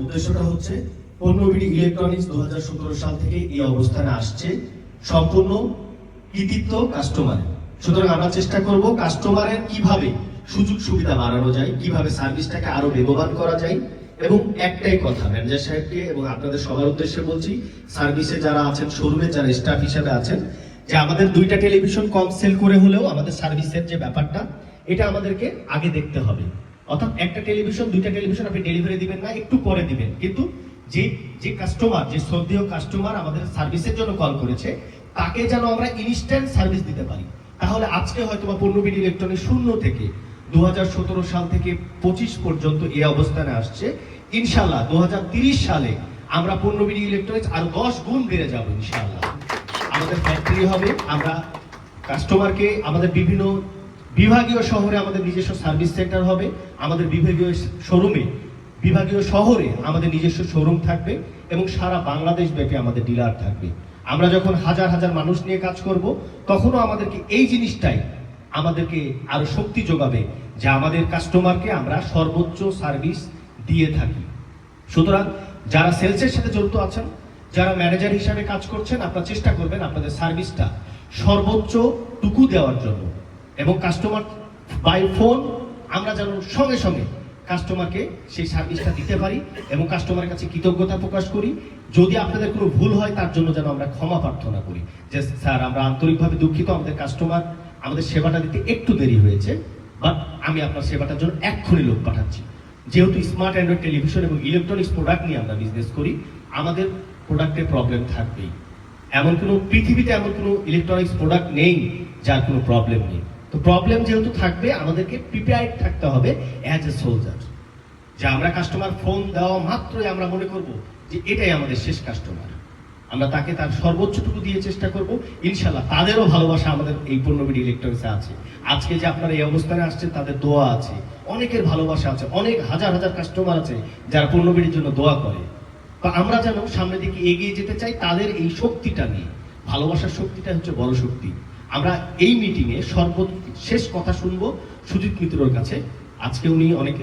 উদ্দেশ্যটা হচ্ছে পণ্যবিড়ি ইলেকট্রনিক্স দু সাল থেকে এই অবস্থানে আসছে সম্পূর্ণ কৃতিত্ব কাস্টমারের সুতরাং আমরা চেষ্টা করব কাস্টমারের কীভাবে সুযোগ সুবিধা বাড়ানো যায়, কীভাবে সার্ভিসটাকে আরও বেগবান করা যায়। এবং একটাই কথা ম্যানেজার সাহেবকে এবং আপনাদের সবার উদ্দেশ্যে বলছি সার্ভিসে যারা আছেন শোরুমে যারা স্টাফ হিসেবে আছেন, যে আমাদের দুইটা টেলিভিশন কম সেল করে হলেও আমাদের সার্ভিসের যে ব্যাপারটা, এটা আমাদেরকে আগে দেখতে হবে। অর্থাৎ একটা টেলিভিশন, দুইটা টেলিভিশন আপনি ডেলিভারি দিবেন না, একটু পরে দিবেন। কিন্তু যে যে কাস্টমার যে শ্রদ্ধেয় কাস্টমার আমাদের সার্ভিসের জন্য কল করেছে, তাকে যেন আমরা ইনস্ট্যান্ট সার্ভিস দিতে পারি। তাহলে আজকে হয়তো বা পণ্যবিধি ইলেকট্রনিক শূন্য থেকে দুহাজার সতেরো সাল থেকে পঁচিশ পর্যন্ত এই অবস্থানে আসছে। ইনশাল্লাহ দু সালে আমরা পণ্যবিধি ইলেকট্রনিক্স আরও দশ গুণ বেড়ে যাব ইনশাল্লাহ আমাদের ফ্যাক্টরি হবে, আমরা কাস্টমারকে আমাদের বিভিন্ন বিভাগীয় শহরে আমাদের নিজস্ব সার্ভিস সেন্টার হবে, আমাদের বিভাগীয় শোরুমে, বিভাগীয় শহরে আমাদের নিজস্ব শোরুম থাকবে এবং সারা বাংলাদেশ ব্যাপী আমাদের ডিলার থাকবে। আমরা যখন হাজার হাজার মানুষ নিয়ে কাজ করব, তখনও আমাদেরকে এই জিনিসটাই আমাদেরকে আরও শক্তি যোগাবে যে আমাদের কাস্টমারকে আমরা সর্বোচ্চ সার্ভিস দিয়ে থাকি। সুতরাং যারা সেলসের সাথে জড়িত আছেন, যারা ম্যানেজার হিসাবে কাজ করছেন, আপনারা চেষ্টা করবেন আপনাদের সার্ভিসটা সর্বোচ্চ টুকু দেওয়ার জন্য। এবং কাস্টমার বাই ফোন আমরা যেন সঙ্গে সঙ্গে কাস্টমারকে সেই সার্ভিসটা দিতে পারি এবং কাস্টমারের কাছে কৃতজ্ঞতা প্রকাশ করি। যদি আপনাদের কোনো ভুল হয়, তার জন্য যেন আমরা ক্ষমা প্রার্থনা করি। যে স্যার, আমরা আন্তরিকভাবে দুঃখিত, আমাদের কাস্টমার আমাদের সেবাটা দিতে একটু দেরি হয়েছে বাট আমি আপনার সেবাটার জন্য এক্ষুনি লোক পাঠাচ্ছি। যেহেতু স্মার্ট অ্যান্ড্রয়েড টেলিভিশন এবং ইলেকট্রনিক্স প্রোডাক্ট নিয়ে আমরা বিজনেস করি, আমাদের প্রোডাক্টের প্রবলেম থাকবেই। এমন কোনো পৃথিবীতে এমন কোনো ইলেকট্রনিক্স প্রোডাক্ট নেই, যার কোনো প্রবলেম নেই। তো প্রবলেম যেহেতু থাকবে, আমাদেরকে প্রিপেয়ার্ড থাকতে হবে অ্যাজ এ সোলজার যে আমরা কাস্টমার ফোন দেওয়া মাত্রই আমরা মনে করব যে এটাই আমাদের শেষ কাস্টমার আমরা তাকে তার সর্বোচ্চটুকু দিয়ে চেষ্টা করব। ইনশাল্লাহ তাদেরও ভালোবাসা আমাদের এই পণ্যবিধি ইলেকট্রনিক্সে আছে। আজকে যে আপনারা এই অবস্থানে আসছেন, তাদের দোয়া আছে। অনেকের ভালোবাসা আছে, অনেক হাজার হাজার কাস্টমার আছে যারা পণ্যবিধির জন্য দোয়া করে। তো আমরা যেন সামনের দিকে এগিয়ে যেতে চাই তাদের এই শক্তিটা নিয়ে। ভালোবাসার শক্তিটা হচ্ছে বড় শক্তি। আমরা এই মিটিংয়ে সর্ব শেষ কথা শুনব সুজিত মিত্রর কাছে। আজকে উনি অনেক